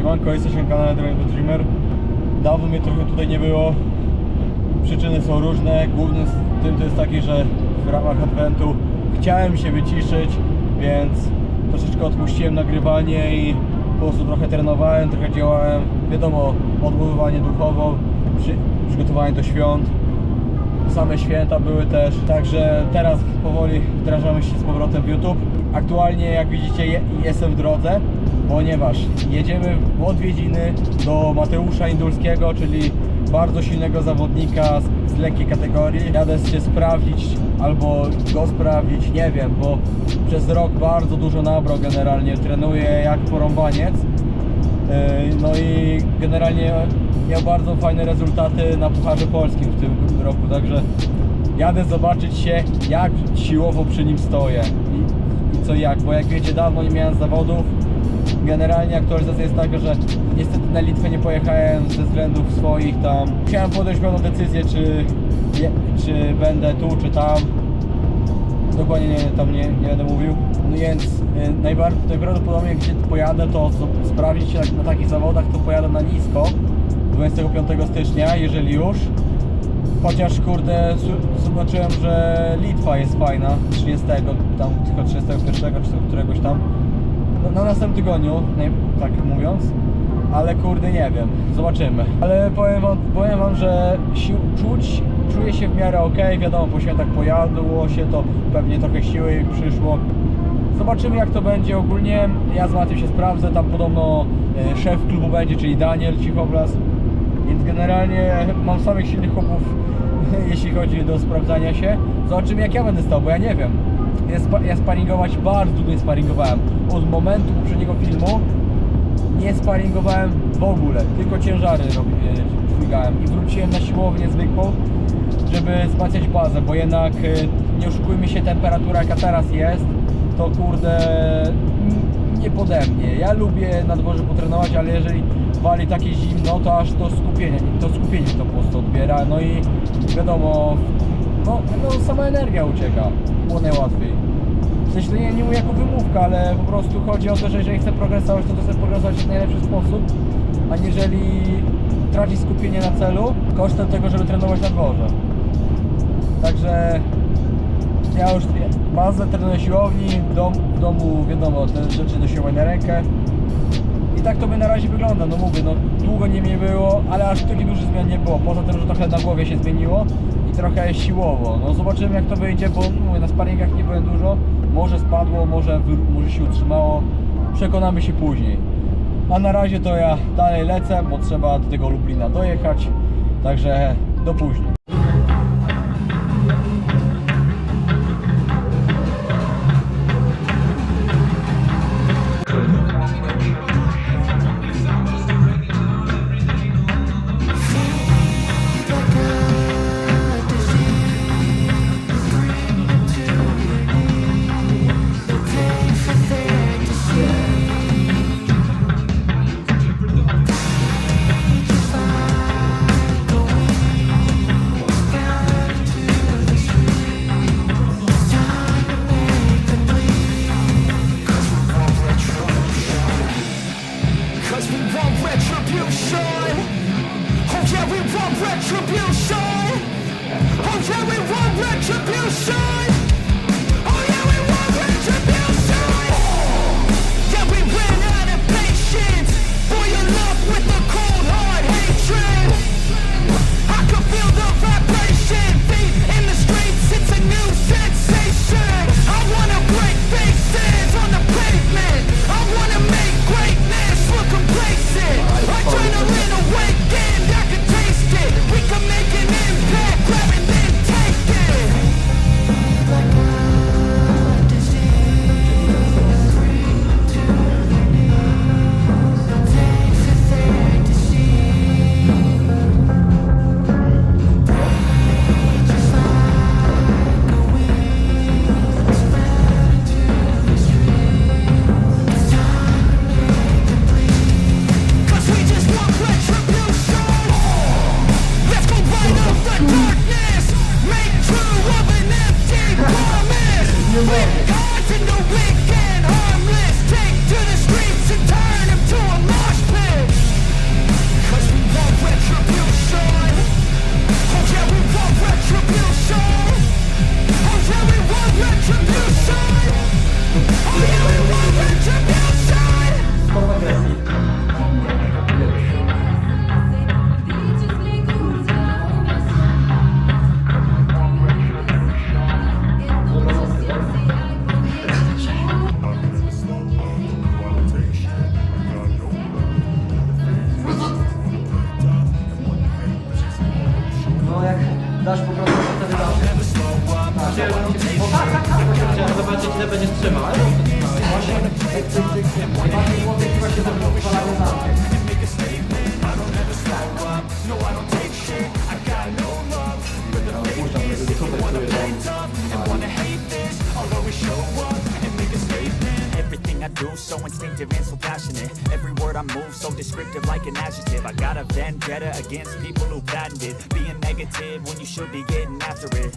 Siemanko, jesteśmy na kanale Drive Dreamer. Dawno mnie trochę tutaj nie było. Przyczyny są różne. Głównym z tym to jest taki, że w ramach Adventu chciałem się wyciszyć, więc troszeczkę odpuściłem nagrywanie i po prostu trochę trenowałem, trochę działałem. Wiadomo, odbudowanie duchowo, przy, przygotowanie do świąt. Same święta były też, także teraz powoli wdrażamy się z powrotem w YouTube. Aktualnie, jak widzicie, je, jestem w drodze, ponieważ jedziemy w odwiedziny do Mateusza Indulskiego, czyli bardzo silnego zawodnika z, z lekkiej kategorii. Jadę się sprawdzić albo go sprawdzić, nie wiem, bo przez rok bardzo dużo nabrał generalnie, trenuję jak porąbaniec. Yy, No i generalnie miał bardzo fajne rezultaty na Pucharze Polskim w tym roku, także jadę zobaczyć się jak siłowo przy nim stoję co jak, bo jak wiecie dawno nie miałem zawodów. Generalnie aktualizacja jest taka, że niestety na Litwę nie pojechałem ze względów swoich tam. Musiałem podjąć pewną decyzję, czy, czy będę tu, czy tam. Dokładnie nie, tam nie, nie będę mówił. No więc y, najbar- najprawdopodobniej gdzie pojadę, to sprawdzić się tak, na takich zawodach, to pojadę na nisko 25 stycznia, jeżeli już. Chociaż kurde, zobaczyłem, że Litwa jest fajna 30, tam tylko 31 czy któregoś tam. No, na następnym tygodniu, tak mówiąc. Ale kurde nie wiem, zobaczymy. Ale powiem wam, powiem wam że sił, czuć, czuję się w miarę ok, wiadomo, po świętach pojadło się, to pewnie trochę siły przyszło. Zobaczymy jak to będzie ogólnie. Ja z Matym się sprawdzę, tam podobno e, szef klubu będzie, czyli Daniel Cichoblas. Więc generalnie mam samych silnych chłopów, jeśli chodzi do sprawdzania się. Zobaczymy jak ja będę stał, bo ja nie wiem. Ja, spa, ja sparingować bardzo długo nie sparingowałem. Od momentu poprzedniego filmu nie sparingowałem w ogóle, tylko ciężary robię, dźwigałem i wróciłem na siłownię zwykłą, żeby wzmacniać bazę, bo jednak y, nie oszukujmy się, temperatura jaka teraz jest, to kurde nie pode mnie. Ja lubię na dworze potrenować, ale jeżeli wali takie zimno, to aż to skupienie, to skupienie to po prostu odbiera, no i wiadomo, no, no sama energia ucieka, było najłatwiej. W sensie to nie, nie mówię jako wymówka, ale po prostu chodzi o to, że jeżeli chcę progresować, to chcę progresować w najlepszy sposób, aniżeli tracić skupienie na celu kosztem tego, żeby trenować na dworze. Także ja już bazę trenuję siłowni, dom, w domu wiadomo, te rzeczy do siłowania na rękę. I tak to by na razie wygląda, no mówię, no długo nie mnie było, ale aż takich dużych zmian nie było. Poza tym, że trochę na głowie się zmieniło i trochę siłowo. No zobaczymy jak to wyjdzie, bo mówię, na sparingach nie byłem dużo. Może spadło, może, może się utrzymało. Przekonamy się później. A na razie to ja dalej lecę, bo trzeba do tego Lublina dojechać. Także do później. Triple będzie źle będziesz trzymał, ale to trzymałeś. Właśnie, bardziej młodych chyba się ze mną wywalają na mnie. I do so instinctive and so passionate Every word I move so descriptive like an adjective I got a vendetta against people who patented Being negative when you should be getting after it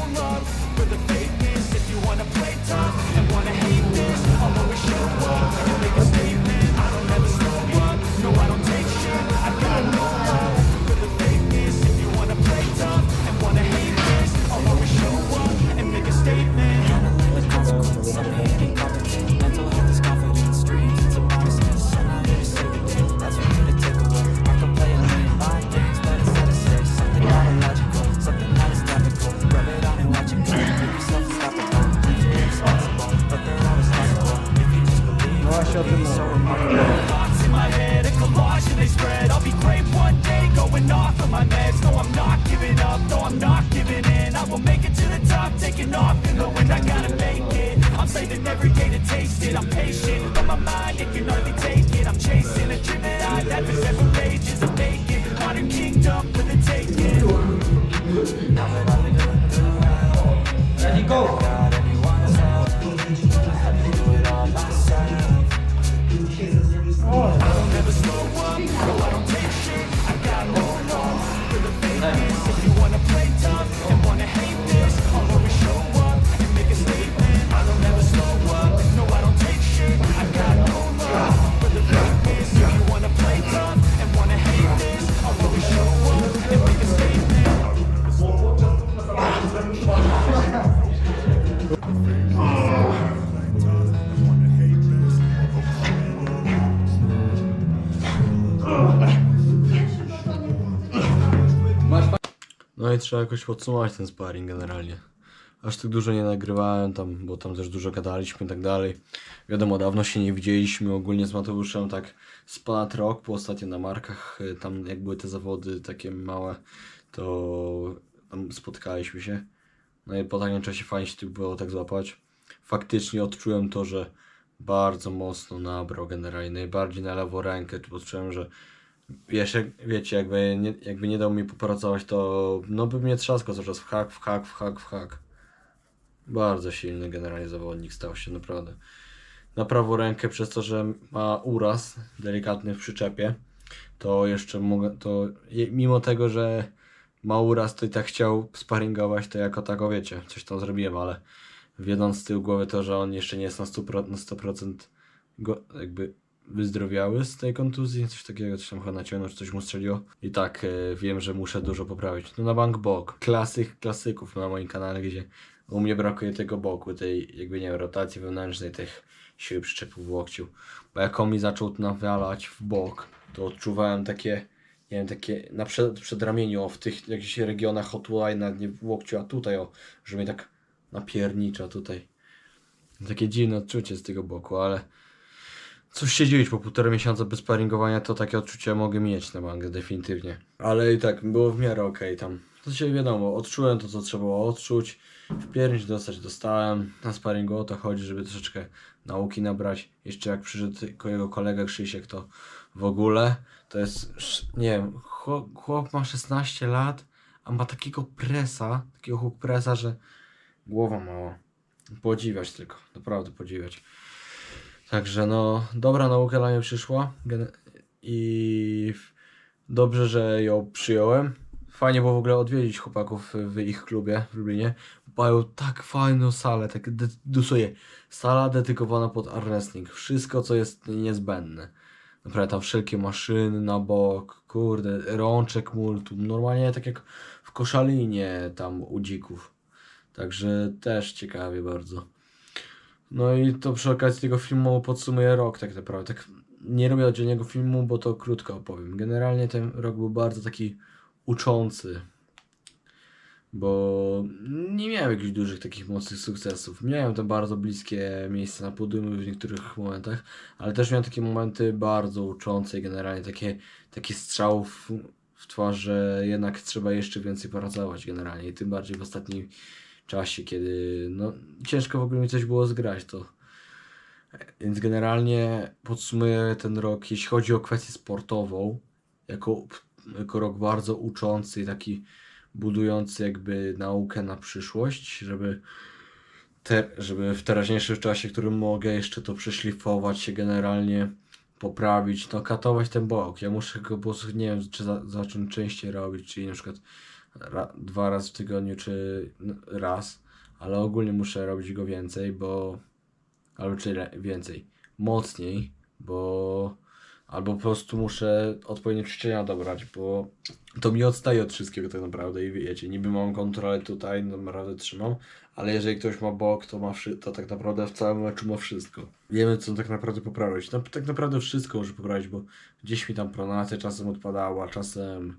it I'm patient, but my mind, it can hardly No i trzeba jakoś podsumować ten sparring generalnie. Aż tak dużo nie nagrywałem tam, bo tam też dużo gadaliśmy i tak dalej. Wiadomo, dawno się nie widzieliśmy ogólnie z Mateuszem tak z ponad rok, bo ostatnio na markach, y, tam jak były te zawody takie małe, to tam spotkaliśmy się. No i po takim czasie fajnie się było tak złapać. Faktycznie odczułem to, że bardzo mocno nabrał generalnie, najbardziej na lewą rękę, tu poczułem, że Jak, wiecie, jakby nie, jakby nie dał mi popracować, to no by mnie trzaskał cały czas w hak, w hak, w hak, w hak. Bardzo silny generalnie zawodnik stał się, naprawdę. Na prawą rękę przez to, że ma uraz delikatny w przyczepie, to jeszcze mogę, to mimo tego, że ma uraz, to i tak chciał sparingować, to jako tako wiecie, coś tam zrobiłem, ale wiedząc z tyłu głowy to, że on jeszcze nie jest na 100%, na 100% go, jakby wyzdrowiały z tej kontuzji, coś takiego, coś tam chyba naciągnął, czy coś mu strzeliło. I tak e, wiem, że muszę dużo poprawić. No na bank bok, klasyk klasyków na moim kanale, gdzie u mnie brakuje tego boku, tej jakby nie wiem, rotacji wewnętrznej, tych siły przyczepu w łokciu. Bo jak on mi zaczął nawalać w bok, to odczuwałem takie, nie wiem, takie na przed, przedramieniu, o, w tych jakichś regionach hotline, nawet nie w łokciu, a tutaj, o, że mnie tak napiernicza tutaj. Takie dziwne odczucie z tego boku, ale Cóż się dziwić, po półtora miesiąca bez sparingowania to takie odczucia mogę mieć na mangę, definitywnie. Ale i tak, było w miarę okej tam. To się wiadomo, odczułem to, co trzeba było odczuć. W pierś dostać dostałem. Na sparingu o to chodzi, żeby troszeczkę nauki nabrać. Jeszcze jak przyszedł jego kolega Krzysiek, to w ogóle to jest, nie wiem, chłop, chłop ma 16 lat, a ma takiego presa, takiego hook presa, że głowa mała. Podziwiać tylko, naprawdę podziwiać. Także no, dobra nauka dla mnie przyszła i dobrze, że ją przyjąłem. Fajnie było w ogóle odwiedzić chłopaków w ich klubie w Lublinie. Mają tak fajną salę, tak dosłownie sala dedykowana pod armwrestling. Wszystko, co jest niezbędne. Naprawdę tam wszelkie maszyny na bok, kurde, rączek multum. Normalnie tak jak w koszalinie tam u dzików. Także też ciekawie bardzo. No i to przy okazji tego filmu podsumuję rok tak naprawdę. Tak nie robię oddzielnego filmu, bo to krótko opowiem. Generalnie ten rok był bardzo taki uczący, bo nie miałem jakichś dużych takich mocnych sukcesów. Miałem te bardzo bliskie miejsca na podium w niektórych momentach, ale też miałem takie momenty bardzo uczące i generalnie takie, takie strzałów w twarz, że jednak trzeba jeszcze więcej pracować generalnie i tym bardziej w ostatnim czasie, kiedy no, ciężko w ogóle mi coś było zgrać, to więc generalnie podsumuję ten rok, jeśli chodzi o kwestię sportową, jako, jako rok bardzo uczący i taki budujący jakby naukę na przyszłość, żeby, te, żeby w teraźniejszym czasie, w którym mogę jeszcze to przeszlifować się generalnie, poprawić, no katować ten bok. Ja muszę go po prostu, nie wiem, czy za, zacząć częściej robić, czyli na przykład ra, dwa razy w tygodniu, czy raz, ale ogólnie muszę robić go więcej, bo albo czy więcej, mocniej, bo albo po prostu muszę odpowiednie ćwiczenia dobrać, bo to mi odstaje od wszystkiego tak naprawdę i wiecie, niby mam kontrolę tutaj, naprawdę trzymam, ale jeżeli ktoś ma bok, to ma to tak naprawdę w całym meczu ma wszystko. Wiemy co tak naprawdę poprawić. No tak naprawdę wszystko może poprawić, bo gdzieś mi tam pronacja czasem odpadała, czasem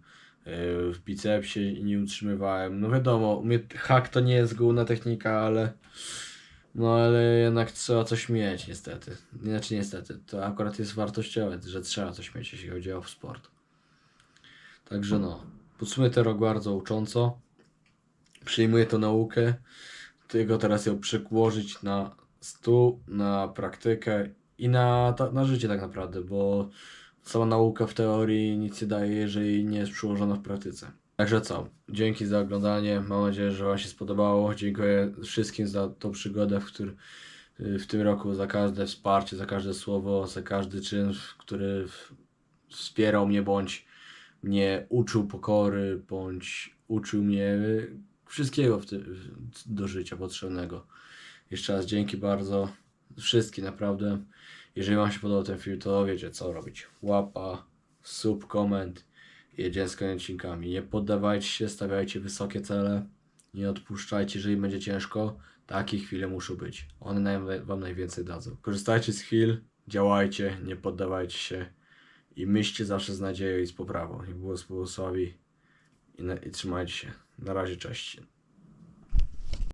w bicepsie nie utrzymywałem. No wiadomo, hak to nie jest główna technika, ale no ale jednak trzeba coś mieć niestety. Znaczy niestety, to akurat jest wartościowe, że trzeba coś mieć, jeśli chodzi o sport. Także no, podsumuję ten rok bardzo ucząco. Przyjmuję tą naukę, tylko teraz ją przekłożyć na stół, na praktykę i na, na życie tak naprawdę, bo sama nauka w teorii nic nie daje, jeżeli nie jest przyłożona w praktyce. Także co, dzięki za oglądanie, mam nadzieję, że Wam się spodobało. Dziękuję wszystkim za tą przygodę, w, któr, w tym roku, za każde wsparcie, za każde słowo, za każdy czyn, który wspierał mnie, bądź mnie uczył pokory, bądź uczył mnie wszystkiego w ty, do życia potrzebnego. Jeszcze raz dzięki bardzo. Wszystkim naprawdę. Jeżeli Wam się podobał ten film, to wiecie co robić. Łapa, sub, koment. Jedziemy z odcinkami. Nie poddawajcie się, stawiajcie wysokie cele. Nie odpuszczajcie, jeżeli będzie ciężko. Takie chwile muszą być. One Wam najwięcej dadzą. Korzystajcie z chwil, działajcie, nie poddawajcie się. I myślcie zawsze z nadzieją i z poprawą. I było z błogosławi. I, I trzymajcie się. Na razie, cześć.